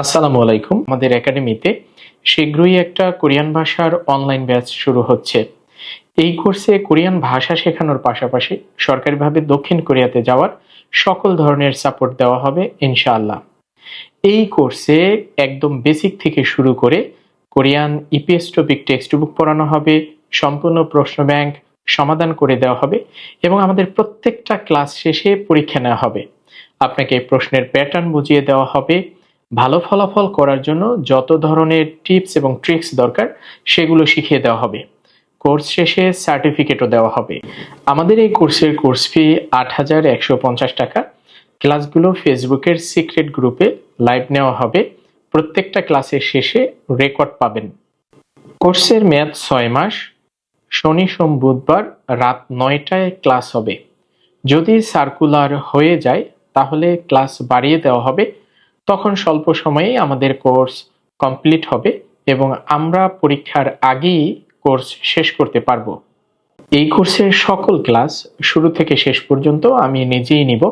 আসসালামু আলাইকুম। আমাদের একাডেমিতে শীঘ্রই একটা কোরিয়ান ভাষার অনলাইন ব্যাচ শুরু হচ্ছে। এই কোর্সে কোরিয়ান ভাষা শেখানোর পাশাপাশি সরকারিভাবে দক্ষিণ কোরিয়াতে যাওয়ার সকল ধরনের সাপোর্ট দেওয়া হবে ইনশাআল্লাহ। এই কোর্সে একদম বেসিক থেকে শুরু করে Korean EPS topic text book পড়ানো হবে, সম্পূর্ণ প্রশ্ন ব্যাংক সমাধান করে দেওয়া হবে এবং আমাদের প্রত্যেকটা ক্লাস শেষে পরীক্ষা নেওয়া হবে। আপনাকে প্রশ্নের প্যাটার্ন বুঝিয়ে দেওয়া হবে ভালো ফলাফল করার জন্য যত ধরনের টিপস এবং ট্রিক্স দরকার, সেগুলো শিখিয়ে দেওয়া হবে। কোর্স শেষে সার্টিফিকেটও দেওয়া হবে। আমাদের এই কোর্সের কোর্স ফি আট হাজার একশো পঞ্চাশ টাকা। ক্লাসগুলো ফেসবুকের সিক্রেট গ্রুপে লাইভ নেওয়া হবে। প্রত্যেকটা ক্লাসের শেষে রেকর্ড পাবেন। কোর্সের মেয়াদ ছয় মাস। শনি, সোম, বুধবার রাত নয়টায় ক্লাস হবে। যদি সার্কুলার হয়ে যায়, তাহলে ক্লাস বাড়িয়ে দেওয়া হবে। তখন স্বল্প সময়েই আমাদের কোর্স কমপ্লিট হবে এবং আমরা পরীক্ষার আগেই কোর্স শেষ করতে পারব। এই কোর্সের সকল ক্লাস শুরু থেকে শেষ পর্যন্ত আমি নিজেই নিব।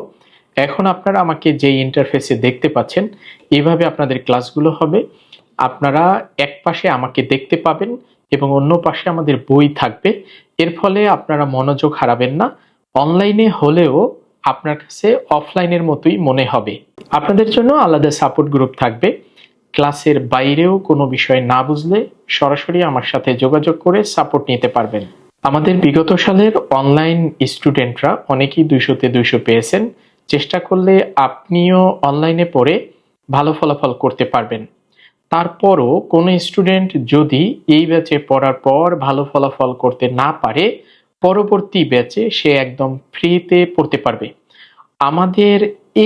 এখন আপনারা আমাকে যে ইন্টারফেসে দেখতে পাচ্ছেন এইভাবে আপনাদের ক্লাসগুলো হবে। আপনারা এক পাশে আমাকে দেখতে পাবেন এবং অন্য পাশে আমাদের বই থাকবে। এর ফলে আপনারা মনোযোগ হারাবেন না। অনলাইনে হলেও আপনার কাছে অফলাইনের মতোই মনে হবে। আপনাদের জন্য আলাদা সাপোর্ট গ্রুপ থাকবে। ক্লাসের বাইরেও কোনো বিষয় না বুঝলে সরাসরি আমার সাথে যোগাযোগ করে সাপোর্ট নিতে পারবেন। আমাদের বিগত সালের অনলাইন স্টুডেন্টরা অনেকেই দুইশোতে দুইশো পেয়েছেন। চেষ্টা করলে আপনিও অনলাইনে পড়ে ভালো ফলাফল করতে পারবেন। তারপরও কোনো স্টুডেন্ট যদি এই ব্যাচে পড়ার পর ভালো ফলাফল করতে না পারে পরবর্তী ব্যাচে সে একদম ফ্রিতে পড়তে পারবে। আমাদের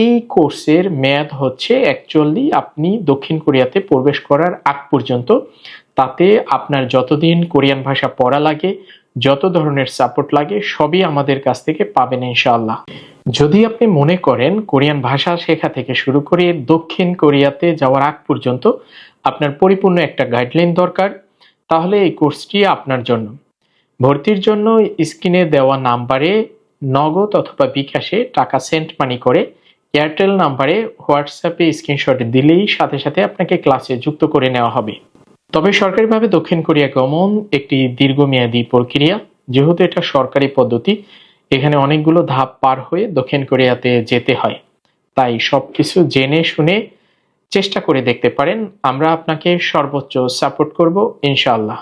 এই কোর্সের মেয়াদ হচ্ছে অ্যাকচুয়ালি আপনি দক্ষিণ কোরিয়াতে প্রবেশ করার আগ পর্যন্ত। তাতে আপনার যতদিন কোরিয়ান ভাষা পড়া লাগে, যত ধরনের সাপোর্ট লাগে, সবই আমাদের কাছ থেকে পাবেন ইনশাআল্লাহ। যদি আপনি মনে করেন কোরিয়ান ভাষা শেখা থেকে শুরু করে দক্ষিণ কোরিয়াতে যাওয়ার আগ পর্যন্ত আপনার পরিপূর্ণ একটা গাইডলাইন দরকার, তাহলে এই কোর্সটি আপনার জন্য। ভর্তির জন্য স্ক্রিনে দেওয়া নাম্বারে নগদ অথবা বিকাশে টাকা সেন্ড মানি করে এয়ারটেল নাম্বারে হোয়াটসঅ্যাপে স্ক্রিনশট দিলেই সাথে সাথে আপনাকে ক্লাসে যুক্ত করে নেওয়া হবে। তবে সরকারিভাবে দক্ষিণ কোরিয়া গমন একটি দীর্ঘমেয়াদী প্রক্রিয়া। যেহেতু এটা সরকারি পদ্ধতি, এখানে অনেকগুলো ধাপ পার হয়ে দক্ষিণ কোরিয়াতে যেতে হয়। তাই সবকিছু জেনে শুনে চেষ্টা করে দেখতে পারেন। আমরা আপনাকে সর্বোচ্চ সাপোর্ট করব, ইনশাআল্লাহ।